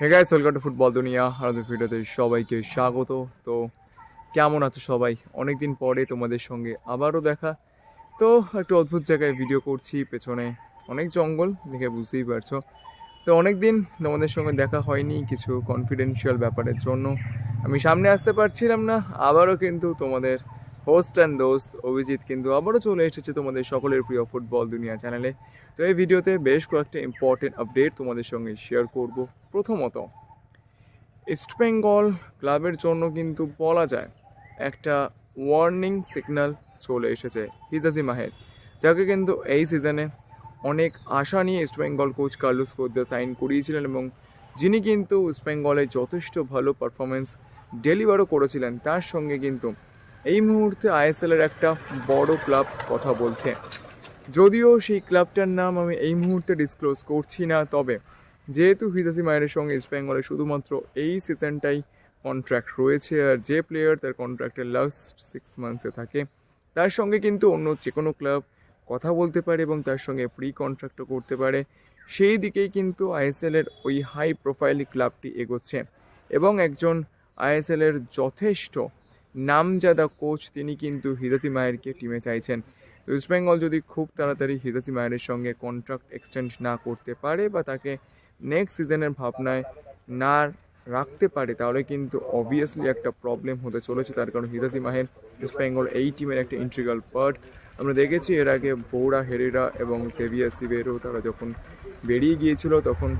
Hey guys welcome to football Duniya আমাদের ভিডিওতে সবাইকে স্বাগত। তো কেমন আছো সবাই? অনেক দিন পরে তোমাদের সঙ্গে আবারও দেখা। তো একটু অদ্ভুত জায়গায় ভিডিও করছি, পেছনে অনেক জঙ্গল, দেখে বুঝতেই পারছ। তো অনেক দিন তোমাদের সঙ্গে দেখা হয়নি কিছু কনফিডেন্সিয়াল ব্যাপারের জন্য। আমি সামনে আসতে পারছিলাম না, আবারও কিন্তু তোমাদের হোস্ট অ্যান্ড দোস্ত অভিজিৎ কিন্তু আবারও চলে এসেছে তোমাদের সকলের প্রিয় ফুটবল দুনিয়া চ্যানেলে। তো এই ভিডিওতে বেশ কয়েকটা ইম্পর্টেন্ট আপডেট তোমাদের সঙ্গে শেয়ার করব। প্রথমত ইস্টবেঙ্গল ক্লাবের জন্য কিন্তু বলা যায়, একটা ওয়ার্নিং সিগন্যাল চলে এসেছে হিজাজি মাহের, যাকে কিন্তু এই সিজনে অনেক আশা নিয়ে ইস্টবেঙ্গল কোচ কার্লোস কোদ্দা সাইন করিয়েছিলেন এবং যিনি কিন্তু ইস্টবেঙ্গলে যথেষ্ট ভালো পারফরমেন্স ডেলিভারও করেছিলেন, তার সঙ্গে কিন্তু এই মুহূর্তে আইএসএলের একটা বড় ক্লাব কথা বলছে। যদিও সেই ক্লাবটার নাম আমি এই মুহূর্তে ডিসক্লোজ করছি না, তবে যেহেতু হিজাসি মায়ের সঙ্গে ইস্ট বেঙ্গলে শুধুমাত্র এই সিজনটাই কন্ট্রাক্ট রয়েছে, আর যে প্লেয়ার তার কন্ট্রাক্টের লাস্ট সিক্স মান্থসে থাকে, তার সঙ্গে কিন্তু অন্য যে কোনো ক্লাব কথা বলতে পারে এবং তার সঙ্গে প্রি কন্ট্রাক্টও করতে পারে। সেই দিকেই কিন্তু আইএসএলের ওই হাই প্রোফাইল ক্লাবটি এগোচ্ছে এবং একজন আইএসএলের যথেষ্ট নামজাদা কোচ তিনি কিন্তু হিজাতি মায়েরকে টিমে চাইছেন। তো ইস্ট বেঙ্গল যদি খুব তাড়াতাড়ি হিজাতি মায়ের সঙ্গে কন্ট্রাক্ট এক্সটেন্ড না করতে পারে বা তাকে নেক্সট সিজনের ভাবনায় না রাখতে পারে, তাহলে কিন্তু অবভিয়াসলি একটা প্রবলেম হতে চলেছে। তার কারণ হিজাজি মাহের ইস্ট বেঙ্গল এই টিমের একটা ইন্ট্রিগাল পার্ট আমরা দেখেছি এর আগে বৌড়া হেরেরা এবং সেভিয়া সিবেরও তারা যখন বেরিয়ে গিয়েছিল, তখন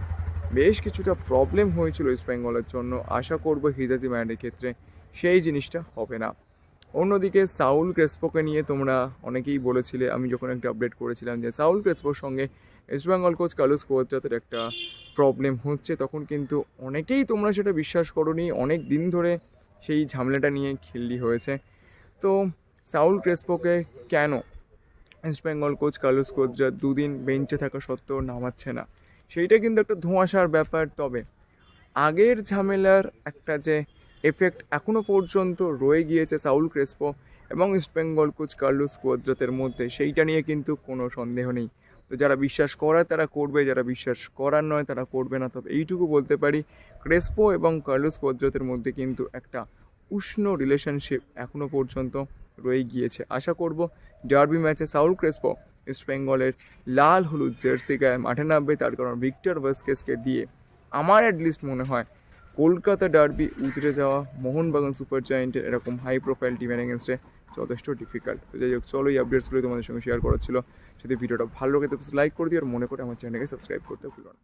বেশ কিছুটা প্রবলেম হয়েছিল ইস্ট বেঙ্গলের জন্য। আশা করব হিজাজি মায়ের ক্ষেত্রে সেই জিনিসটা হবে না। অন্যদিকে সাউল ক্রেসপোকে নিয়ে তোমরা অনেকেই বলেছিলে, আমি যখন একটা আপডেট করেছিলাম যে সাউল ক্রেসপোর সঙ্গে ইস্টবেঙ্গল কোচ কালুস কোচটাতের একটা প্রবলেম হচ্ছে, তখন কিন্তু অনেকেই তোমরা সেটা বিশ্বাস করোনি। অনেক দিন ধরে সেই ঝামেলাটা নিয়ে খেললি হয়েছে। তো সাউল ক্রেসপোকে কেন ইস্টবেঙ্গল কোচ কালুস কোচরা দুদিন বেঞ্চে থাকা সত্ত্বেও নামাচ্ছে না? সেইটা কিন্তু একটা ধোঁয়াশার ব্যাপার। তবে আগের ঝামেলার একটা যে এফেক্ট এখনও পর্যন্ত রয়ে গিয়েছে সাউল ক্রেসপো এবং ইস্টবেঙ্গল কোচ কার্লোস কোয়াদ্রাতের মধ্যে। সেইটা নিয়ে কিন্তু কোনো সন্দেহ নেই। তো যারা বিশ্বাস করার, তারা করবে, যারা বিশ্বাস করার নয়, তারা করবে না। তবে এইটুকু বলতে পারি, ক্রেসপো এবং কার্লুস কোয়াদ্রাতের মধ্যে কিন্তু একটা উষ্ণ রিলেশনশিপ এখনও পর্যন্ত রয়ে গিয়েছে। আশা করব ডার্বি ম্যাচে সাউল ক্রেসপো ইস্টবেঙ্গলের লাল হলুদ জার্সি গায়ে মাঠে নামবে। তার কারণ ভিক্টর ভাস্কেসকে দিয়ে আমার অ্যাটলিস্ট মনে হয় কলকাতা ডার্বি উতরে যাওয়া মোহনবাগান সুপার জায়েন্টের এরকম হাই প্রোফাইল টিমের এগেনস্টে যথেষ্ট ডিফিকাল্ট তো যাই হোক, চলো এই আপডেটসগুলো তোমাদের সঙ্গে শেয়ার করা ছিল। যদি ভিডিওটা ভালো লাগে, তো লাইক করে দিও। আর মনে করে আমার চ্যানেলকে সাবস্ক্রাইব করতে ভুলো না।